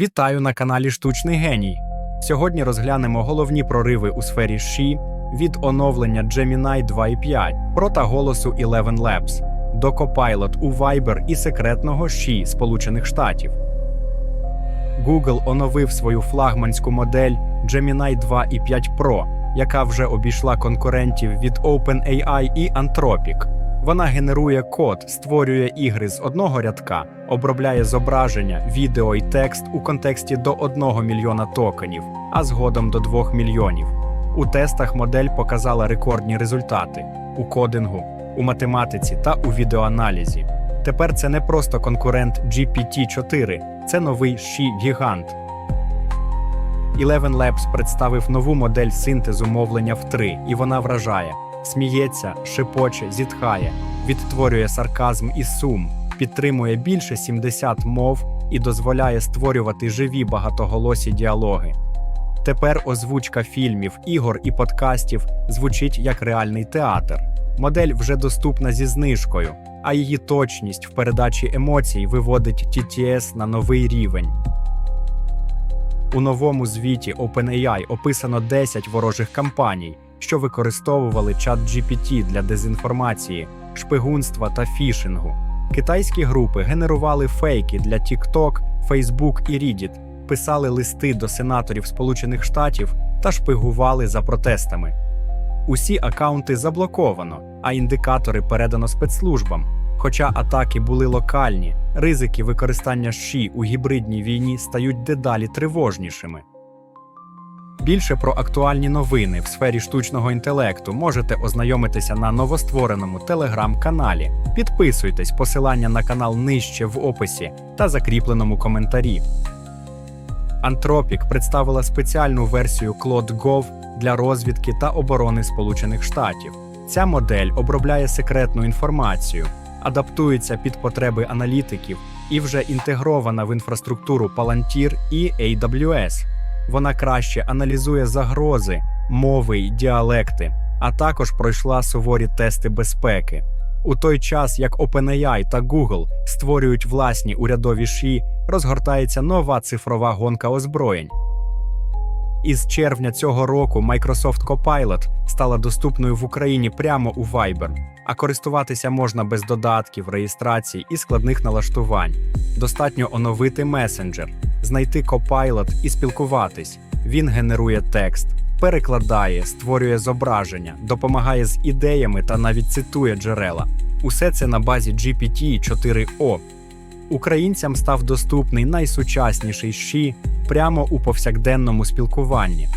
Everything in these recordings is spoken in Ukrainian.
Вітаю на каналі Штучний Геній. Сьогодні розглянемо головні прориви у сфері ШІ від оновлення Gemini 2.5 прота голосу Eleven Labs до Copilot у Viber і секретного ШІ Сполучених Штатів. Google оновив свою флагманську модель Gemini 2.5 Pro, яка вже обійшла конкурентів від OpenAI і Anthropic. Вона генерує код, створює ігри з одного рядка, обробляє зображення, відео і текст у контексті до 1 мільйона токенів, а згодом до 2 мільйонів. У тестах модель показала рекордні результати у кодингу, у математиці та у відеоаналізі. Тепер це не просто конкурент GPT-4, це новий ші гігант. Eleven Labs представив нову модель синтезу мовлення в 3, і вона вражає. Сміється, шепоче, зітхає, відтворює сарказм і сум, підтримує більше 70 мов і дозволяє створювати живі багатоголосі діалоги. Тепер озвучка фільмів, ігор і подкастів звучить як реальний театр. Модель вже доступна зі знижкою, а її точність в передачі емоцій виводить TTS на новий рівень. У новому звіті OpenAI описано 10 ворожих кампаній, що використовували чат GPT для дезінформації, шпигунства та фішингу. Китайські групи генерували фейки для TikTok, Facebook і Reddit, писали листи до сенаторів Сполучених Штатів та шпигували за протестами. Усі акаунти заблоковано, а індикатори передано спецслужбам. Хоча атаки були локальні, ризики використання ШІ у гібридній війні стають дедалі тривожнішими. Більше про актуальні новини в сфері штучного інтелекту можете ознайомитися на новоствореному телеграм-каналі. Підписуйтесь, посилання на канал нижче в описі та закріпленому коментарі. Anthropic представила спеціальну версію Claude Gov для розвідки та оборони Сполучених Штатів. Ця модель обробляє секретну інформацію, адаптується під потреби аналітиків і вже інтегрована в інфраструктуру Palantir і AWS. Вона краще аналізує загрози, мови й діалекти, а також пройшла суворі тести безпеки. У той час, як OpenAI та Google створюють власні урядові ші, розгортається нова цифрова гонка озброєнь. Із червня цього року Microsoft Copilot стала доступною в Україні прямо у Viber, а користуватися можна без додатків, реєстрацій і складних налаштувань. Достатньо оновити месенджер, знайти Copilot і спілкуватись. Він генерує текст, перекладає, створює зображення, допомагає з ідеями та навіть цитує джерела. Усе це на базі GPT-4O. Українцям став доступний найсучасніший ШІ прямо у повсякденному спілкуванні.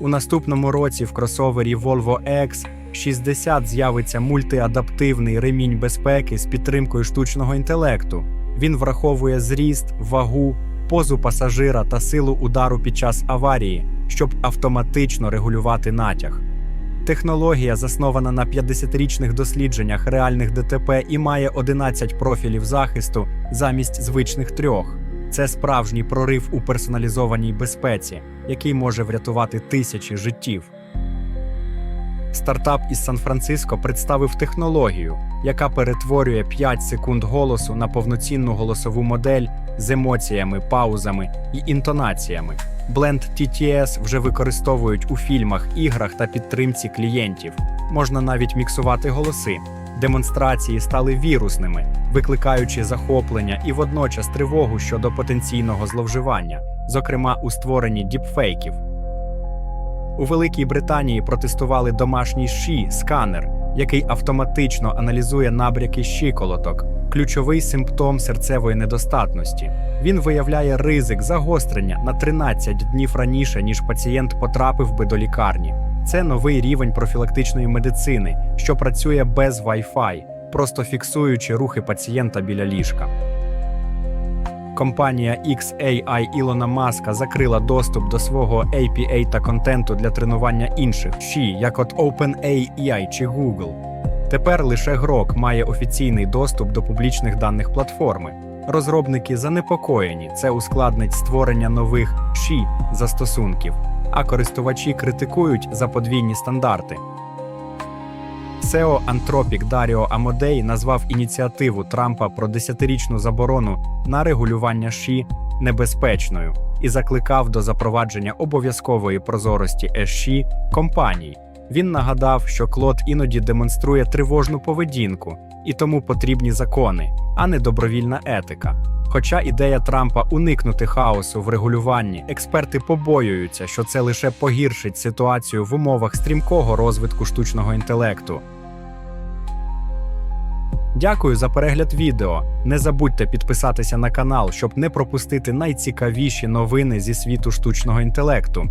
У наступному році в кросовері Volvo X60 з'явиться мультиадаптивний ремінь безпеки з підтримкою штучного інтелекту. Він враховує зріст, вагу, позу пасажира та силу удару під час аварії, щоб автоматично регулювати натяг. Технологія заснована на 50-річних дослідженнях реальних ДТП і має 11 профілів захисту замість звичних трьох. Це справжній прорив у персоналізованій безпеці, який може врятувати тисячі життів. Стартап із Сан-Франциско представив технологію, яка перетворює 5 секунд голосу на повноцінну голосову модель з емоціями, паузами і інтонаціями. Бленд TTS вже використовують у фільмах, іграх та підтримці клієнтів. Можна навіть міксувати голоси. Демонстрації стали вірусними, викликаючи захоплення і водночас тривогу щодо потенційного зловживання, зокрема у створенні діпфейків. У Великій Британії протестували домашній ші сканер, який автоматично аналізує набряки щиколоток, ключовий симптом серцевої недостатності. Він виявляє ризик загострення на 13 днів раніше, ніж пацієнт потрапив би до лікарні. Це новий рівень профілактичної медицини, що працює без Wi-Fi, просто фіксуючи рухи пацієнта біля ліжка. Компанія XAI Ілона Маска закрила доступ до свого APA та контенту для тренування інших ШІ, як от OpenAI чи Google. Тепер лише Грок має офіційний доступ до публічних даних платформи. Розробники занепокоєні, це ускладнить створення нових ШІ застосунків, а користувачі критикують за подвійні стандарти. SEO Антропік Даріо Амодей назвав ініціативу Трампа про десятирічну заборону на регулювання ШІ небезпечною і закликав до запровадження обов'язкової прозорості ЕШІ компаній. Він нагадав, що Клод іноді демонструє тривожну поведінку, і тому потрібні закони, а не добровільна етика. Хоча ідея Трампа уникнути хаосу в регулюванні, експерти побоюються, що це лише погіршить ситуацію в умовах стрімкого розвитку штучного інтелекту. Дякую за перегляд відео. Не забудьте підписатися на канал, щоб не пропустити найцікавіші новини зі світу штучного інтелекту.